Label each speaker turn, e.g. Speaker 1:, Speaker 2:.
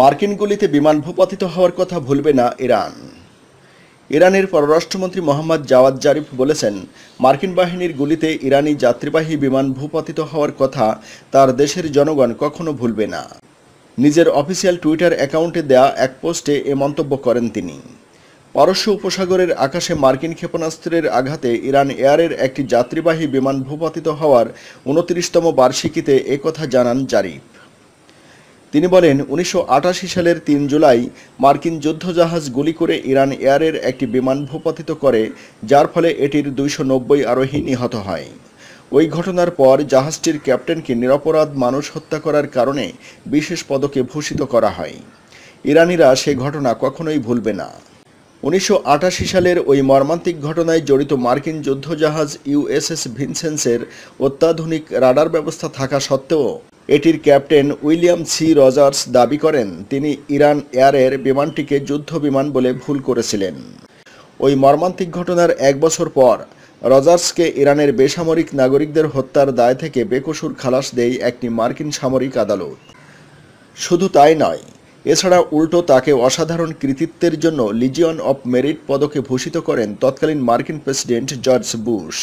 Speaker 1: মার্কিন গুলিতে বিমান ভূপাতিত হওয়ার কথা ভুলবে না ইরান। ইরানের পররাষ্ট্রমন্ত্রী মোহাম্মদ জাওয়াদ জারিফ বলেছেন, মার্কিন বাহিনীর গুলিতে ইরানি যাত্রীবাহী বিমান ভূপাতিত হওয়ার কথা তার দেশের জনগণ কখনো ভুলবে না। নিজের অফিসিয়াল টুইটার অ্যাকাউন্টে দেয়া এক পোস্টে এ মন্তব্য করেন তিনি। পারস্য উপসাগরের আকাশে মার্কিন ক্ষেপণাস্ত্রের আঘাতে ইরান এয়ারের একটি যাত্রীবাহী বিমান ভূপাতিত হওয়ার উনত্রিশতম বার্ষিকীতে একথা জানান জারিফ। তিনি বলেন, উনিশশো আটাশি সালের তিন জুলাই মার্কিন যুদ্ধজাহাজ গুলি করে ইরান এয়ারের একটি বিমান ভূপাতিত করে, যার ফলে এটির দুইশো নব্বই আরোহী নিহত হয়। ওই ঘটনার পর জাহাজটির ক্যাপ্টেনকে নিরপরাধ মানুষ হত্যা করার কারণে বিশেষ পদকে ভূষিত করা হয়। ইরানিরা সে ঘটনা কখনোই ভুলবে না। উনিশশো আটাশি সালের ওই মর্মান্তিক ঘটনায় জড়িত মার্কিন যুদ্ধজাহাজ ইউএসএস ভিনসেন্সের অত্যাধুনিক রাডার ব্যবস্থা থাকা সত্ত্বেও এটির ক্যাপ্টেন উইলিয়াম সি রজার্স দাবি করেন, তিনি ইরান এয়ারের বিমানটিকে যুদ্ধ বিমান বলে ভুল করেছিলেন। ওই মর্মান্তিক ঘটনার এক বছর পর, রজার্সকে ইরানের বেসামরিক নাগরিকদের হত্যার দায় থেকে বেকসুর খালাস দেয় একটি মার্কিন সামরিক আদালত। শুধু তাই নয়, এছাড়া উল্টো তাকে অসাধারণ কৃতিত্বের জন্য লিজিয়ন অফ মেরিট পদকে ভূষিত করেন তৎকালীন মার্কিন প্রেসিডেন্ট জর্জ বুশ।